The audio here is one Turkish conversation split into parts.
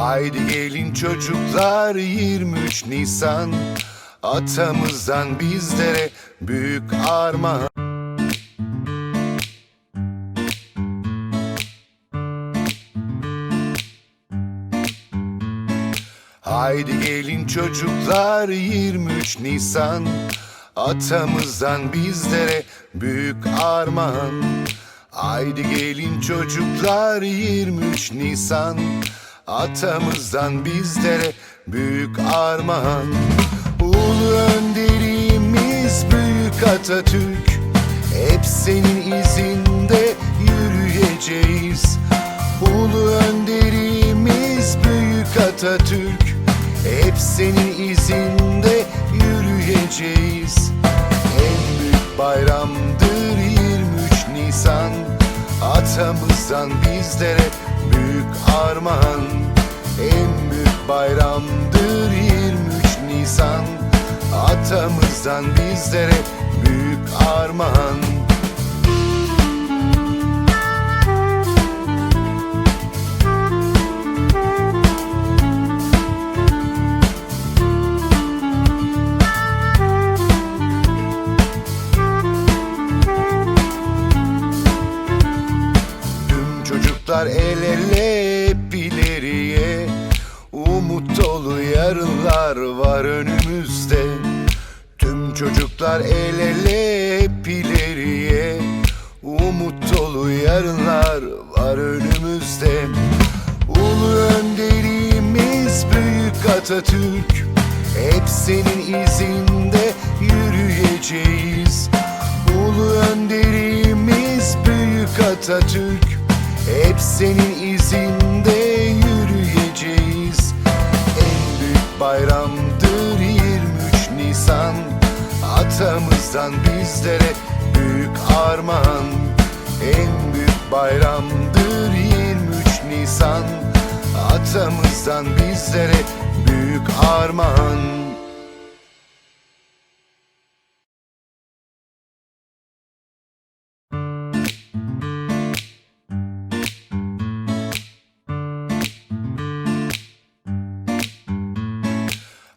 Haydi gelin çocuklar 23 Nisan. Atamızdan bizlere büyük armağan. Haydi gelin çocuklar 23 Nisan. Atamızdan bizlere büyük armağan. Haydi gelin çocuklar 23 Nisan Atamızdan bizlere büyük armağan. Ulu önderimiz büyük Atatürk. Hep senin izinde yürüyeceğiz. Ulu önderimiz büyük Atatürk. Hep senin izinde yürüyeceğiz. En büyük bayramdır 23 Nisan. Atamızdan bizlere büyük armağan En büyük bayramdır 23 Nisan. Atamızdan bizlere büyük armağan çocuklar el ele hep ileriye. Umut dolu yarınlar var önümüzde. Ulu önderimiz büyük Atatürk. Hep senin izinde yürüyeceğiz. Ulu önderimiz büyük Atatürk. Hep senin izinde yürüyeceğiz. En büyük bayramdır 23 Nisan Atamızdan bizlere büyük armağan. En büyük bayramdır 23 Nisan. Atamızdan bizlere büyük armağan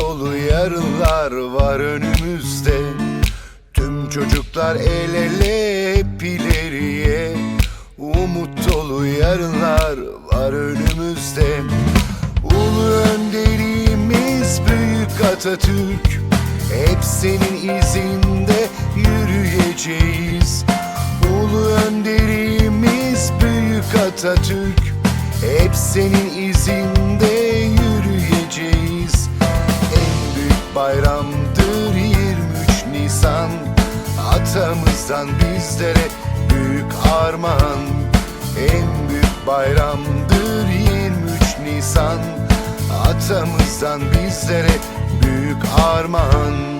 dolu yarınlar var önümüzde. Tüm çocuklar el ele hep ileriye. Umut dolu yarınlar var önümüzde. Ulu önderimiz büyük Atatürk Hep senin izinde yürüyeceğiz. Ulu önderimiz büyük Atatürk Hep senin izinde bayramdır 23 Nisan. Atamızdan bizlere büyük armağan. En büyük bayramdır 23 Nisan. Atamızdan bizlere büyük armağan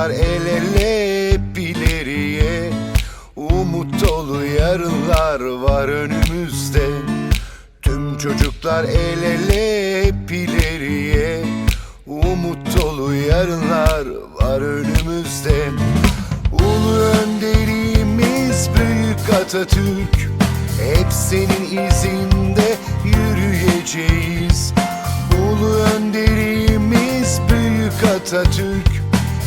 çocuklar el ele hep ileriye Umut dolu yarınlar var önümüzde. Tüm çocuklar el ele hep ileriye Umut dolu yarınlar var önümüzde. Ulu önderimiz büyük Atatürk. Hep senin izinde yürüyeceğiz. Ulu önderimiz büyük Atatürk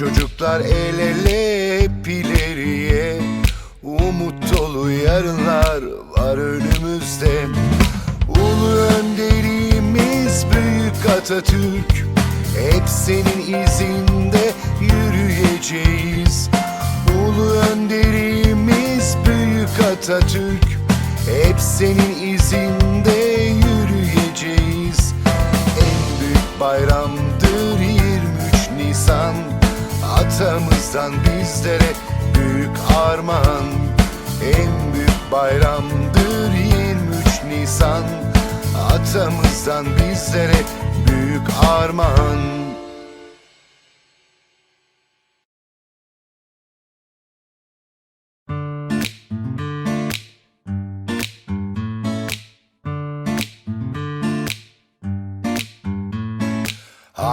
çocuklar el ele hep ileriye. Umut dolu yarınlar var önümüzde. Ulu önderimiz büyük Atatürk. Hep senin izinde yürüyeceğiz. Ulu önderimiz büyük Atatürk. Hep senin izinde yürüyeceğiz. En büyük bayramdır 23 Nisan Atamızdan bizlere büyük armağan. En büyük bayramdır 23 Nisan. Atamızdan bizlere büyük armağan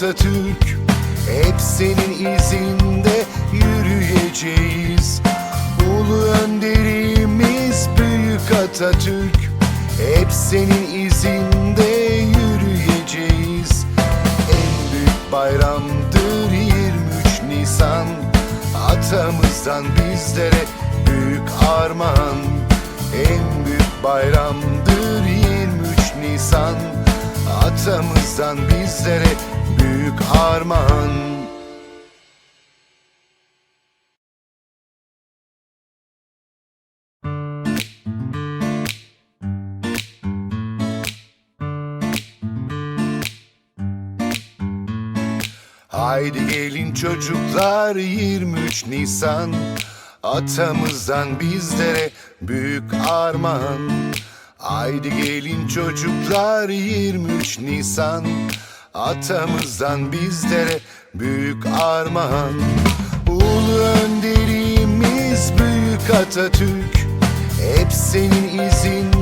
Atatürk Hep senin izinde yürüyeceğiz. Ulu önderimiz büyük Atatürk Hep senin izinde yürüyeceğiz. En büyük bayramdır 23 Nisan Atamızdan bizlere büyük armağan. En büyük bayramdır 23 Nisan Atamızdan bizlere büyük armağan Haydi gelin çocuklar 23 Nisan. Atamızdan bizlere büyük armağan. Haydi gelin çocuklar 23 Nisan Atamızdan bizlere büyük armağan. Ulu önderimiz büyük Atatürk. Hep senin izinde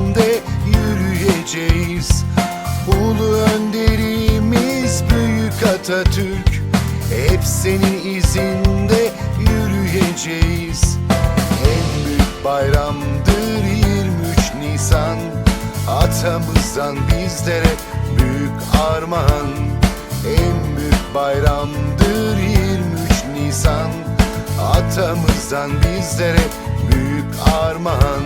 Atamızdan bizlere büyük armağan.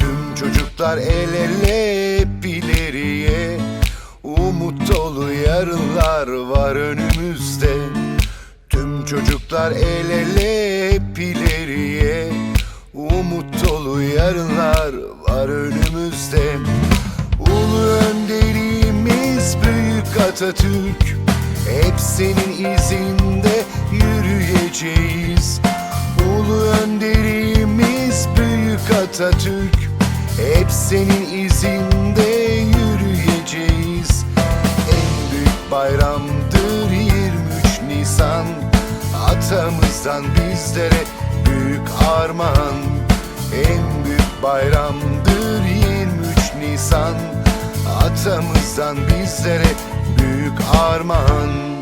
Tüm çocuklar el ele hep ileriye Umut dolu yarınlar var önümüzde çocuklar el ele hep ileriye. Umut dolu yarınlar var önümüzde. Ulu önderimiz büyük Atatürk. Hep senin izinde yürüyeceğiz. Ulu önderimiz büyük Atatürk. Hep senin izinde bizlere büyük armağan. En büyük bayramdır 23 Nisan. Atamızdan bizlere büyük armağan